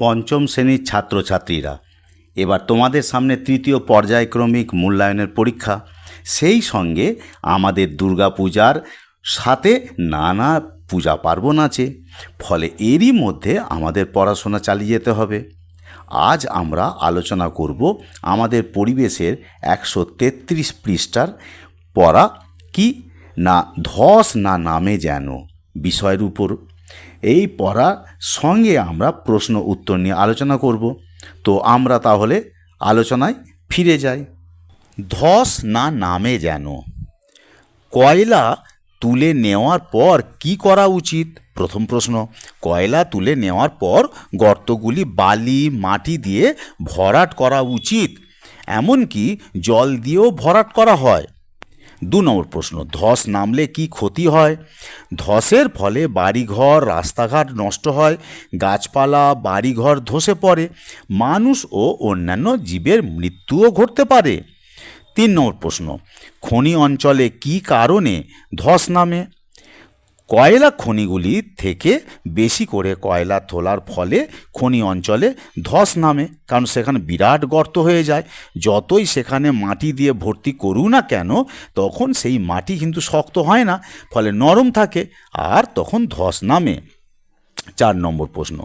পঞ্চম শ্রেণির ছাত্রছাত্রীরা। এবার তোমাদের সামনে তৃতীয় পর্যায়ক্রমিক মূল্যায়নের পরীক্ষা। সেই সঙ্গে আমাদের দুর্গাপূজার সাথে নানা পূজা পার্বণ আছে। ফলে এরই মধ্যে আমাদের পড়াশোনা চালিয়ে যেতে হবে। আজ আমরা আলোচনা করব আমাদের পরিবেশের একশো তেত্রিশ পৃষ্ঠার পড়া কি না ধস না নামে যেন বিষয়ের উপর। এই পড়ার সঙ্গে আমরা প্রশ্ন উত্তর নিয়ে আলোচনা করব। তো আমরা তাহলে আলোচনায় ফিরে যাই। ধস না নামে যেন? কয়লা তুলে নেওয়ার পর কি করা উচিত? প্রথম প্রশ্ন, কয়লা তুলে নেওয়ার পর গর্তগুলি বালি, মাটি দিয়ে ভরাট করা উচিত। এমনকি জল দিয়েও ভরাট করা হয়। দু নম্বর প্রশ্ন, ধস নামলে কি ক্ষতি হয়? ধসের ফলে বাড়িঘর, রাস্তাঘাট নষ্ট হয়, গাছপালা, বাড়িঘর ধসে পড়ে, মানুষ ও অন্যান্য জীবের মৃত্যুও ঘটতে পারে। তিন নম্বর প্রশ্ন, খনি অঞ্চলে কি কারণে ধস নামে? কয়লা খনিগুলি থেকে বেশি করে কয়লা তোলার ফলে খনি অঞ্চলে ধস নামে, কারণ সেখানে বিরাট গর্ত হয়ে যায়। যতই সেখানে মাটি দিয়ে ভর্তি করু না কেন, তখন সেই মাটি কিন্তু শক্ত হয় না, ফলে নরম থাকে আর তখন ধস নামে। চার নম্বর প্রশ্ন,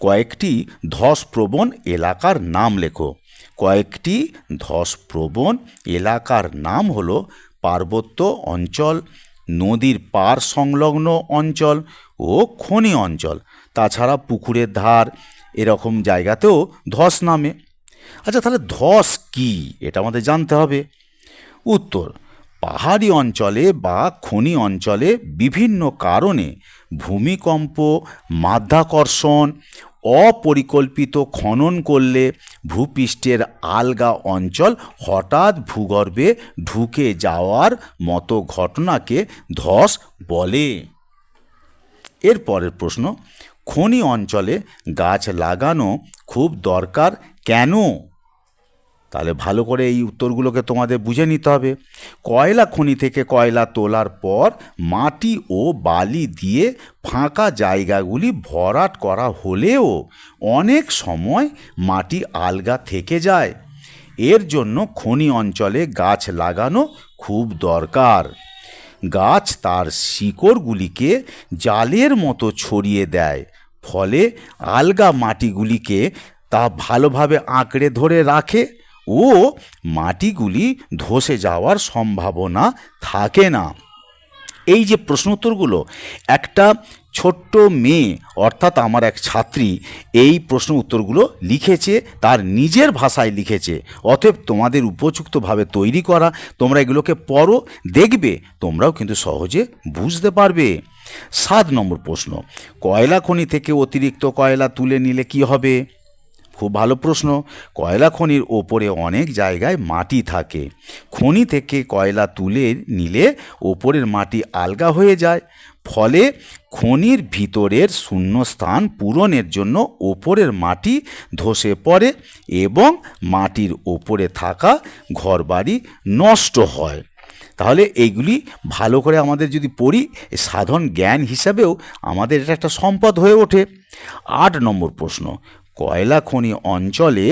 কয়েকটি ধসপ্রবণ এলাকার নাম লেখো। কয়েকটি ধসপ্রবণ এলাকার নাম হলো পার্বত্য অঞ্চল নদীর পার সংলগ্ন অঞ্চল ও খনি অঞ্চল, তাছাড়া পুকুরের ধার এরকম জায়গাতেও ধস নামে। আচ্ছা তাহলে ধস কি? এটা আমাদের জানতে হবে। উত্তর, পাহাড়ি অঞ্চলে বা খনি অঞ্চলে বিভিন্ন কারণে ভূমিকম্প, মাধ্যাকর্ষণ অপরিকল্পিত খনন করলে ভূপৃষ্ঠের আলগা অঞ্চল হঠাৎ ভূগর্ভে ঢুকে যাওয়ার মতো ঘটনাকে ধস বলে। এরপরের প্রশ্ন, খনি অঞ্চলে গাছ লাগানো খুব দরকার কেন? তাহলে ভালো করে এই উত্তরগুলোকে তোমাদের বুঝে নিতে হবে। কয়লা খনি থেকে কয়লা তোলার পর মাটি ও বালি দিয়ে ফাঁকা জায়গাগুলি ভরাট করা হলেও অনেক সময় মাটি আলগা থেকে যায়। এর জন্য খনি অঞ্চলে গাছ লাগানো খুব দরকার। গাছ তার শিকড়গুলিকে জালের মতো ছড়িয়ে দেয়, ফলে আলগা মাটিগুলিকে তা ভালোভাবে আঁকড়ে ধরে রাখে। ও মাটিগুলি ধসে যাওয়ার সম্ভাবনা থাকে না। এই যে প্রশ্ন উত্তরগুলো একটা ছোট্ট মেয়ে, অর্থাৎ আমার এক ছাত্রী, এই প্রশ্ন উত্তরগুলো লিখেছে, তার নিজের ভাষায় লিখেছে। অতএব তোমাদের উপযুক্তভাবে তৈরি করা, তোমরা এগুলোকে পড়ো, দেখবে, তোমরাও কিন্তু সহজে বুঝতে পারবে। সাত নম্বর প্রশ্ন, কয়লা খনি থেকে অতিরিক্ত কয়লা তুলে নিলে কি হবে? খুব ভালো প্রশ্ন। কয়লা খনির ওপরে অনেক জায়গায় মাটি থাকে। খনি থেকে কয়লা তুলে নিলে ওপরের মাটি আলগা হয়ে যায়। ফলে খনির ভিতরের শূন্যস্থান পূরণের জন্য ওপরের মাটি ধসে পড়ে এবং মাটির ওপরে থাকা ঘরবাড়ি নষ্ট হয়। তাহলে এইগুলি ভালো করে আমাদের যদি পড়ি সাধারণ জ্ঞান হিসাবেও আমাদের এটা একটা সম্পদ হয়ে ওঠে। আট নম্বর প্রশ্ন কয়লা খনি অঞ্চলে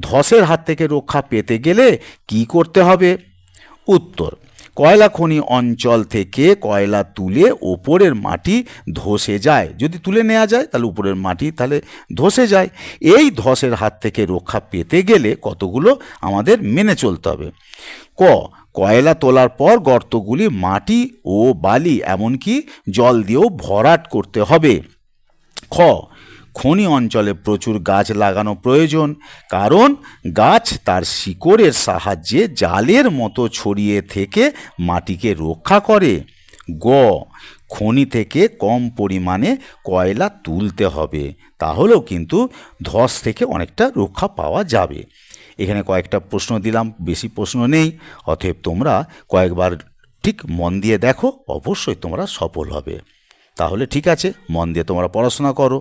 ধসের হাত থেকে রক্ষা পেতে গেলে কি করতে হবে? উত্তর কয়লা খনি অঞ্চল থেকে কয়লা তুলে ওপরের মাটি ধসে যায়। যদি তুলে নেওয়া যায়, তাহলে উপরের মাটি তাহলে ধসে যায়। এই ধসের হাত থেকে রক্ষা পেতে গেলে কতগুলো আমাদের মেনে চলতে হবে? ক, কয়লা তোলার পর গর্তগুলি মাটি ও বালি, এমনকি জল দিয়েও ভরাট করতে হবে। খ খনি অঞ্চলে প্রচুর গাছ লাগানো প্রয়োজন, কারণ গাছ তার শিকড়ের সাহায্যে জালের মতো ছড়িয়ে থেকে মাটিকে রক্ষা করে। গ, খনি থেকে কম পরিমাণে কয়লা তুলতে হবে, তাহলেও কিন্তু ধস থেকে অনেকটা রক্ষা পাওয়া যাবে। এখানে কয়েকটা প্রশ্ন দিলাম, বেশি প্রশ্ন নেই, অতএব তোমরা কয়েকবার ঠিক মন দিয়ে দেখো, অবশ্যই তোমরা সফল হবে। তাহলে ঠিক আছে, মন দিয়ে তোমরা পড়াশোনা করো।